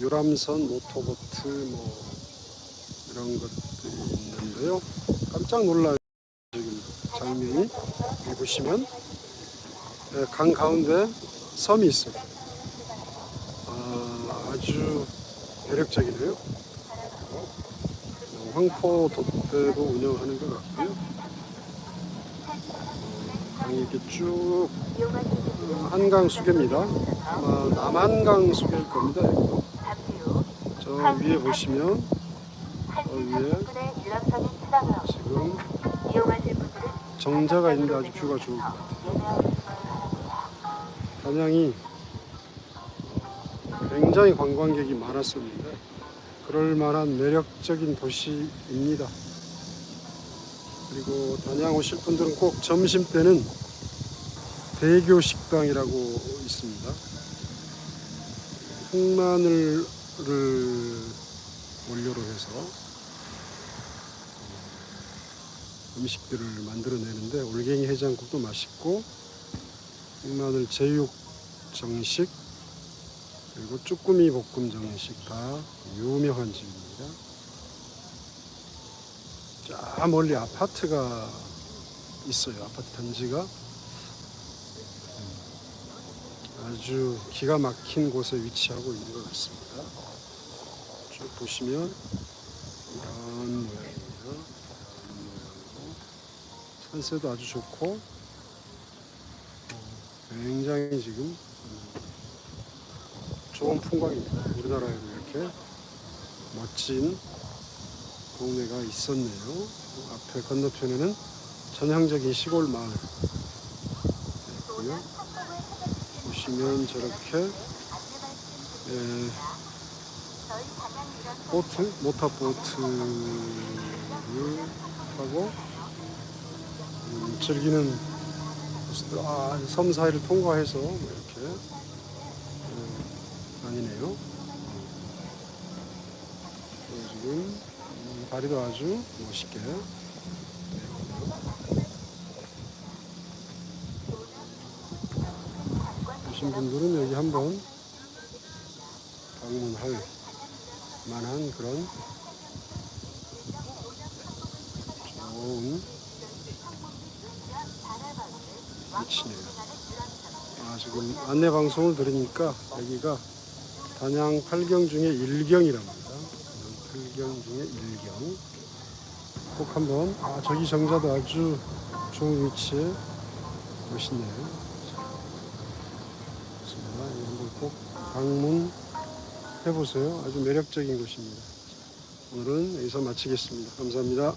유람선, 모터보트 뭐 이런 것들이 있는데요. 깜짝 놀라요. 지금 장면이 보시면 네, 강 가운데 섬이 있어요. 아, 아주 매력적이네요. 어, 황포 돛대도 운영하는 것 같고요. 어, 강이 이렇게 쭉 어, 한강 수계입니다. 아마 남한강 수계일 겁니다. 저 위에 보시면 저 위에 지금 정자가 있는데 아주 뷰가 좋을 것 같아요. 단양이 굉장히 관광객이 많았었는데 그럴 만한 매력적인 도시입니다. 그리고 단양 오실 분들은 꼭 점심 때는 대교 식당이라고 있습니다. 흑마늘을 원료로 해서 음식들을 만들어내는데 올갱이 해장국도 맛있고 흑마늘 제육 정식 그리고 쭈꾸미 볶음 정식 다 유명한 집입니다. 저 멀리 아파트가 있어요. 아파트 단지가 아주 기가 막힌 곳에 위치하고 있는 것 같습니다. 쭉 보시면 이런 모양이에요. 이런 모양이고 산세도 아주 좋고 어, 굉장히 지금 음, 좋은 풍광입니다. 우리나라에도 이렇게 멋진 동네가 있었네요. 앞에 건너편에는 전형적인 시골 마을 있고요. 보시면 저렇게 에, 보트, 모터보트를 타고 음, 즐기는 아, 섬 사이를 통과해서 뭐 이렇게 에, 다니네요. 또 지금 음, 다리도 아주 멋있게 오신 분들은 여기 한번 방문할 만한 그런 좋은 위치네요. 아, 지금 안내 방송을 들으니까 여기가 단양 8경 중에 1경이랍니다. 8경 중에 1경. 꼭 한번, 아, 저기 정자도 아주 좋은 위치에 멋있네요. 이거 한번 꼭 방문해 보세요. 아주 매력적인 곳입니다. 오늘은 여기서 마치겠습니다. 감사합니다.